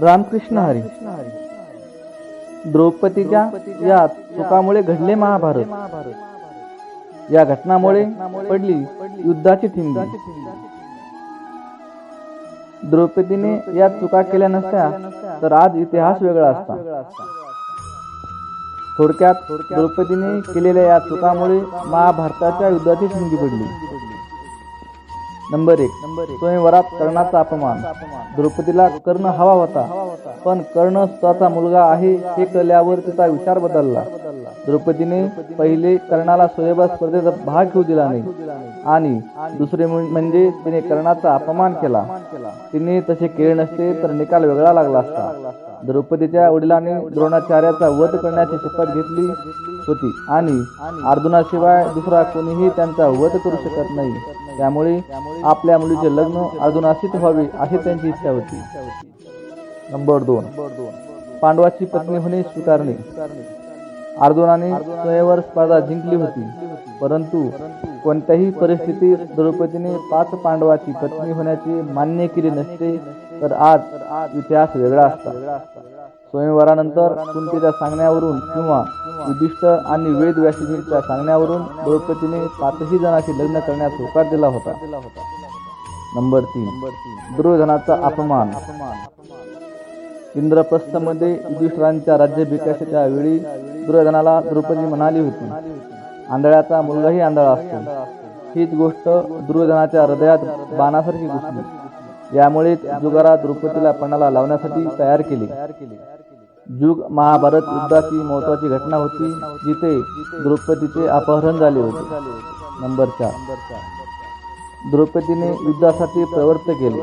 रामकृष्ण हरी. द्रौपदीच्या या चुकामुळे घडले महाभारत. या घटनामुळे पडली युद्धाची ठिंगी द्रौपदीने या चुका केल्या नसत्या तर आज इतिहास वेगळा असता. थोडक्यात द्रौपदीने केलेल्या या चुकामुळे महाभारताच्या युद्धाची ठिंगी पडली. नंबर एक. स्वयंवरात कर्णाचा अपमान. द्रौपदीला कर्ण हवा होता. पण कर्ण स्वतःचा मुलगा आहे हे कळल्यावर तिचा विचार बदलला. द्रौपदीने पहिले कर्णाला स्वयंवर स्पर्धेत भाग घेऊ दिला नाही. आणि दुसरे म्हण- म्हणजे तिने कर्णाचा अपमान केला. तिने तसे केले नसते तर निकाल वेगळा लागला असता. द्रौपदीच्या वडिलांनी द्रोणाचार्याचा वध करण्याची शपथ घेतली होती. आणि अर्जुनाशिवाय दुसरा कोणीही त्यांचा वध करू शकत नाही. त्यामुळे आपल्या मुलीचे लग्न अर्जुनाशीच व्हावे अशी त्यांची इच्छा होती. नंबर दोन. पांडवाची पत्नी होणे स्वीकारणे. अर्जुनाने स्वयंवर स्पर्धा जिंकली होती. परंतु कोणत्याही परिस्थितीत द्रौपदीने पाच पांडवाची पत्नी होण्याचे मान्य केले नसते तर आज इतिहास वेगळा असता. स्वयंवरानंतर कुंतीच्या सांगण्यावरून किंवा युधिष्ठ आणि वेद व्यासजींच्या सांगण्यावरून द्रौपदीने पाचही जणांशी लग्न करण्यास होकार दिला होता. नंबर तीन. दुर्योधनाचा अपमान. इंद्रप्रस्थमध्ये युधिष्ठरांच्या राज्याभिषेकाच्या वेळी दुर्योधनाला द्रौपदी म्हणाली होती आंधळ्याचा मुलगाही आंधळा असतो. हीच गोष्ट दुर्योधनाच्या हृदयात बाणासारखी घुसली. यामुळे जुगारा द्रौपदीला पणाला लावण्यासाठी तयार केले. जुग महाभारत युद्धाची महत्वाची घटना होती जिथे द्रौपदीचे अपहरण झाले होते. नंबर चार. द्रौपदीने युद्धासाठी प्रवृत्त केले.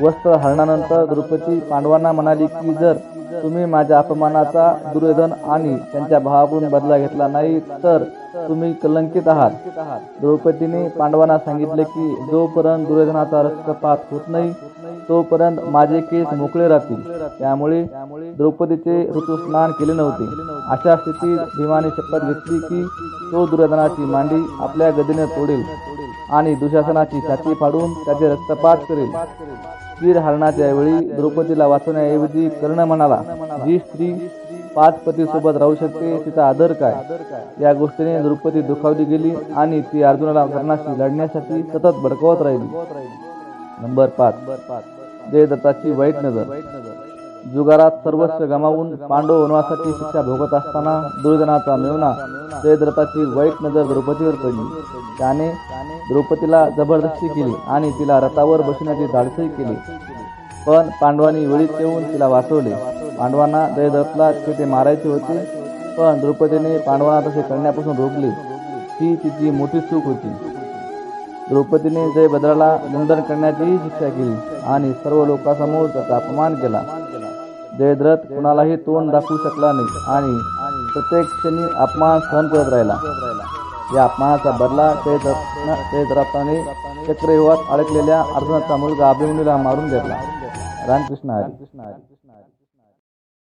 वस्त्र हरणानंतर द्रौपदी पांडवांना म्हणाली की जर तुम्ही माझ्या अपमानाचा दुर्योधन आणि त्यांच्या भावाकडून बदला घेतला नाही तर तुम्ही कलंकित आहात. द्रौपदीने पांडवांना सांगितले की जोपर्यंत दुर्योधनाचा रक्तपात होत नाही तोपर्यंत माझे केस मोकळे राहतील. त्यामुळे द्रौपदीचे ऋतुस्नान केले नव्हते. अशा स्थितीत भीमाने शपथ घेतली की तो दुर्योधनाची मांडी आपल्या गदीने तोडेल. आणि दुशासनाची छाती फाडून त्याचे रक्तपात करेल. तीर हरणाच्या वेळी द्रौपदीला वाचवण्याऐवजी कर्ण म्हणाला जी स्त्री पाच पती सोबत राहू शकते तिचा आदर काय? या गोष्टीने द्रौपदी दुखावली गेली आणि ती अर्जुनाला कर्णाशी लढण्यासाठी सतत भडकवत राहिली. नंबर पाच. देवदत्ताची वाईट नजर. जुगारात सर्वस्व गमावून पांडव वनवासाची शिक्षा भोगत असताना दुर्जनाचा मेवना जयद्रथाची वाईट नजर द्रौपदीवर पडली. त्याने द्रौपदीला जबरदस्ती केली आणि तिला रथावर बसण्याची धाडसही केली. पण पांडवांनी वेळीत येऊन तिला वाचवले. पांडवांना जयद्रथला तिथे मारायचे होते पण द्रौपदीने पांडवांना तसे करण्यापासून रोखले. ही तिची मोठी चूक होती. द्रौपदीने जयभद्राला मुंडन करण्याचीही शिक्षा केली आणि सर्व लोकांसमोर त्याचा अपमान केला. जयद्रथ कुणालाही तोंड दाखवू शकला नाही. आणि प्रत्येक क्षणी अपमान सहन करत राहिला. या अपमानाचा बदला जयद्रथ जयद्रथाने चक्रव्यूहात अडकलेल्या अर्जुनाचा मुलगा अभिमन्यूला मारून घेतला. रामकृष्ण हरी.